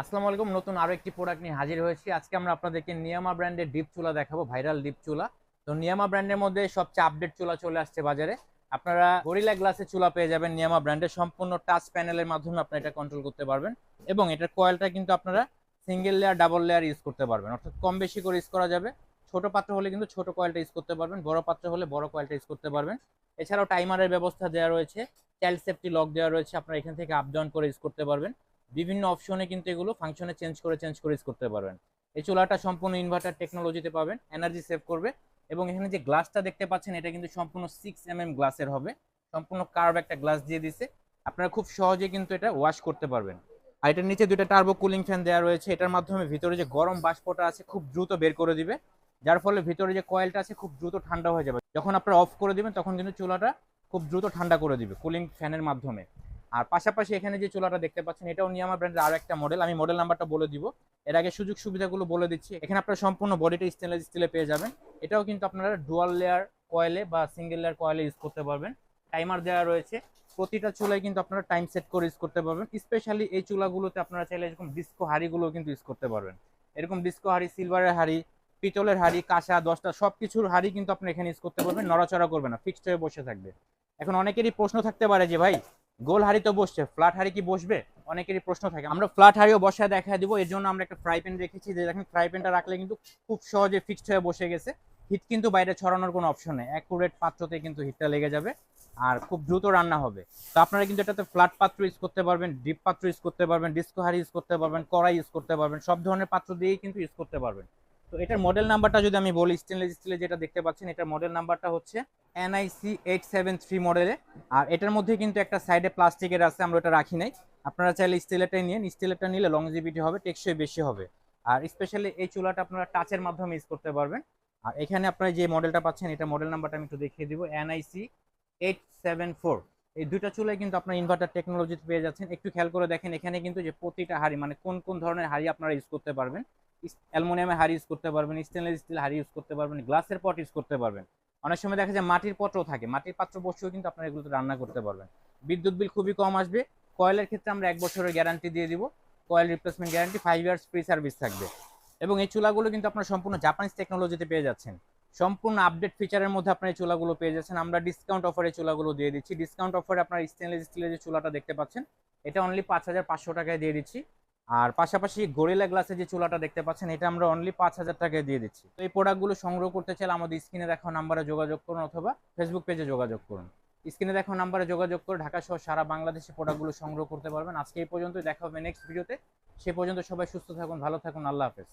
আসসালামু আলাইকুম, নতুন আরও একটি প্রোডাক্ট নিয়ে হাজির হয়েছি। আজকে আমরা আপনাদেরকে নিয়ামা ব্র্যান্ডের ডিপ চুলা দেখাবো ভাইরাল ডিপ চুলা। তো নিয়ামা ব্র্যান্ডের মধ্যে সবচেয়ে আপডেট চুলা চলে আসছে বাজারে। আপনারা গরিলা গ্লাসের চুলা পেয়ে যাবেন নিয়ামা ব্র্যান্ডের সম্পূর্ণ টাচ প্যানেলের মাধ্যমে আপনারা এটা কন্ট্রোল করতে পারবেন। এবং এটার কয়েলটা কিন্তু আপনারা single layer double layer use করতে পারবেন। অর্থাৎ কম বেশি করে ইউজ করা যাবে। ছোট পাত্র হলে কিন্তু ছোট কয়েলটা ইউজ করতে পারবেন, বড় পাত্র হলে বড় কয়েলটা ইউজ করতে পারবেন। এছাড়াও টাইমারের ব্যবস্থা দেওয়া রয়েছে চাইল্ড সেফটি লক দেওয়া রয়েছে, আপনারা এখান থেকে আপ ডাউন করে ইউজ করতে পারবেন। বিভিন্ন অপশনে কিন্তু এগুলো ফাংশনে চেঞ্জ করে চেঞ্জ করে ইউজ করতে পারবেন। এই চুলাটা সম্পূর্ণ ইনভার্টার টেকনোলজিতে পাবেন এনার্জি সেভ করবে এবং এখানে যে গ্লাসটা দেখতে পাচ্ছেন, এটা কিন্তু সম্পূর্ণ সিক্স এম এম গ্লাসের হবে। সম্পূর্ণ কার্ভ একটা গ্লাস দিয়ে দিছে। আপনারা খুব সহজে কিন্তু এটা ওয়াশ করতে পারবেন। আর এটার নিচে দুটো টার্বো কুলিং ফ্যান দেওয়া রয়েছে। এটার মাধ্যমে ভিতরে যে গরম বাষ্পটা আছে, খুব দ্রুত বের করে দিবে। যার ফলে ভিতরে যে কয়েলটা আছে, খুব দ্রুত ঠান্ডা হয়ে যাবে। যখন আপনারা অফ করে দিবেন, তখন কিন্তু চুলাটা খুব দ্রুত ঠান্ডা করে দিবে কুলিং ফ্যানের মাধ্যমে। আর পাশাপাশি এখানে যে চুলাটা দেখতে পাচ্ছেন, এটাও নিয়ামা ব্র্যান্ডের আরও একটা মডেল আমি মডেল নাম্বারটা বলে দিব। এর আগে সুযোগ সুবিধাগুলো বলে দিচ্ছি। এখানে আপনারা সম্পূর্ণ বডিটা স্টেনলেস স্টিলে পেয়ে যাবেন। এটাও কিন্তু আপনারা ডুয়াল লেয়ার কয়েলে বা সিঙ্গেল লেয়ার কয়েলে ইউজ করতে পারবেন। টাইমার দেওয়া রয়েছে। প্রতিটা চুলায় কিন্তু আপনারা টাইম সেট করে ইউজ করতে পারবেন। স্পেশালি এই চুলাগুলোতে আপনারা চাইলে এরকম ডিস্কো হাড়িগুলো কিন্তু ইউজ করতে পারবেন। এরকম ডিস্কো হাড়ি সিলভারের হাড়ি, পিতলের হাড়ি, কাঁসা, দশটা সব কিছুর হাড়ি কিন্তু আপনি এখানে ইউজ করতে পারবেন। নড়াচড়া করবে না। ফিক্সড হয়ে বসে থাকবে। এখন অনেকেরই প্রশ্ন থাকতে পারে যে, ভাই গোল হাড়ি তো বসছে ফ্ল্যাট হাড়ি কি বসবে? অনেকেরই প্রশ্ন থাকে। আমরা ফ্ল্যাট হাড়িও বসায় দেখা দিব, এর জন্য আমরা একটা ফ্রাই প্যান রেখেছি যে দেখেন ফ্রাই প্যানটা রাখলে কিন্তু খুব সহজে ফিক্সড হয়ে বসে গেছে। হিট কিন্তু বাইরে ছড়ানোর কোনো অপশন নেই। অ্যাকুরেট পাত্রতে কিন্তু হিটটা লেগে যাবে আর খুব দ্রুত রান্না হবে। তো আপনারা কিন্তু এটাতে ফ্ল্যাট পাত্র ইউজ করতে পারবেন ডিপ পাত্র ইউজ করতে পারবেন ডিস্কো হাড়ি ইউজ করতে পারবেন, কড়াই ইউজ করতে পারবেন, সব ধরনের পাত্র দিয়েই কিন্তু ইউজ করতে পারবেন। তো এটার মডেল নাম্বারটা যদি আমি বলি স্টেনলেস স্টিলে যেটা দেখতে পাচ্ছেন, এটার মডেল নাম্বারটা হচ্ছে এনআইসি এইট সেভেন থ্রি মডেলে আর এটার মধ্যে কিন্তু একটা সাইডে প্লাস্টিকের আছে, আমরা ওটা রাখি নাই। আপনারা চাইলে স্টিলেরটাই নিন স্টিলেরটা নিলে লংজিভিটি হবে, টেকসই বেশি হবে। আর স্পেশালি এই চুলাটা আপনারা টাচের মাধ্যমে ইউজ করতে পারবেন। আর এখানে আপনারা যে মডেলটা পাচ্ছেন, এটা মডেল নাম্বারটা আমি একটু দেখিয়ে দিব। এনআইসি এইট সেভেন ফোর এই দুইটা চুলায় কিন্তু আপনার ইনভার্টার টেকনোলজি পেয়ে যাচ্ছেন। একটু খেয়াল করে দেখেন, এখানে কিন্তু যে প্রতিটা হাড়ি মানে কোন কোন ধরনের হাড়ি আপনারা ইউজ করতে পারবেন অ্যালুমিনিয়ামের হাড়ি ইউজ করতে পারবেন স্টেনলেস স্টিল হাড়ি ইউজ করতে পারবেন গ্লাসের পট ইউজ করতে পারবেন। অনেক সময় দেখা যায় মাটির পটও থাকে, মাটির পাত্র বসেও কিন্তু আপনারা এগুলোতে রান্না করতে পারবেন। বিদ্যুৎ বিল খুবই কম আসবে, কয়েলের ক্ষেত্রে আমরা এক বছরের গ্যারান্টি দিয়ে দিব, coil replacement guarantee five years free service থাকবে। এবং এই চুলাগুলো কিন্তু আপনারা সম্পূর্ণ জাপানিজ টেকনোলজিতে পেয়ে যাচ্ছেন। সম্পূর্ণ আপডেট ফিচারের মধ্যে আপনার এই চুলাগুলো পেয়ে যাচ্ছেন। আমরা ডিসকাউন্ট অফারে চুলাগুলো দিয়ে দিচ্ছি। ডিসকাউন্ট অফারে আপনার স্টেনলেস স্টিলের যে চুলাটা দেখতে পাচ্ছেন, এটা অনলি পাঁচ হাজার পাঁচশো টাকায় দিয়ে দিচ্ছি। আর পাশাপাশি গোরিলা গ্লাসের যে চুলাটা দেখতে পাচ্ছেন, এটা আমরা অনলি পাঁচ হাজার টাকায় দিয়ে দিচ্ছি। তো এই প্রোডাক্টগুলো সংগ্রহ করতে চাইলে আমাদের স্ক্রিনে দেখাও নাম্বারে যোগাযোগ করুন অথবা ফেসবুক পেজে যোগাযোগ করুন। স্ক্রিনে দেখো নাম্বারে যোগাযোগ করে ঢাকা সহ সারা বাংলাদেশে প্রোডাক্টগুলো সংগ্রহ করতে পারবেন। আজকে এই পর্যন্ত দেখা হবে নেক্সট ভিডিওতে সে পর্যন্ত সবাই সুস্থ থাকুন, ভালো থাকুন, আল্লাহ হাফেজ।